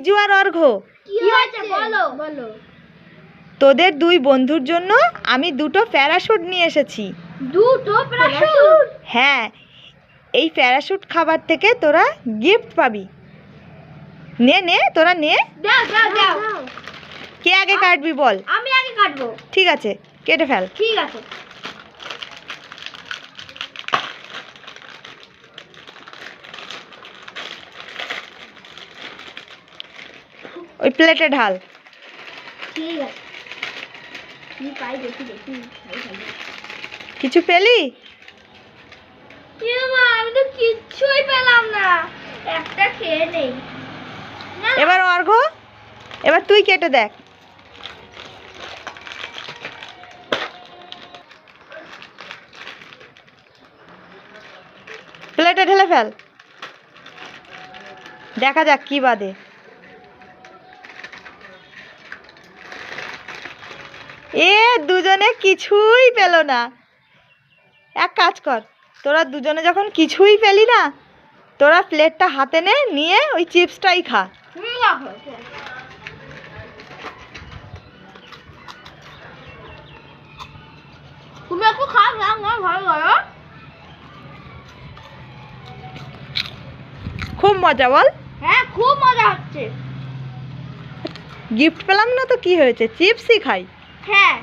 রিজু আর অর্ঘ। কি হয়েছে? বলো। বলো। তোদের দুই বন্ধুর জন্য আমি দুটো প্যারাশুট নিয়ে এসেছি। দুটো প্যারাশুট? হ্যাঁ এই প্যারাশুট খাবার থেকে তোরা গিফট পাবি। নে নে তোরা নে। দাও দাও। দাও। কে আগে কাটবি বল? আমি আগে কাটবো। ঠিক আছে কেটে ফেল। ঠিক আছে। ওই প্লেটে ঢাল। কিছু পেলি? আমি তো কিচ্ছুই পেলাম না। একটা খেয়ে নেই। এবার অর্ঘ এবার তুই কেটে দেখ। প্লেটে ঢেলে ফেল। দেখা যাক কি বাদে। এ দুজনে কিছুই পেল না। এক কাজ কর তোরা দুজনে যখন কিছুই পেলি না তোরা প্লেটটা হাতে নে নিয়ে ওই চিপসটাই খা। তুমি একটু খাও না না ভালো করো খুব মজা বল। হ্যাঁ খুব মজা হচ্ছে। গিফট পেলাম না তো কি হয়েছে? চিপসই খাই। হ্যাঁ।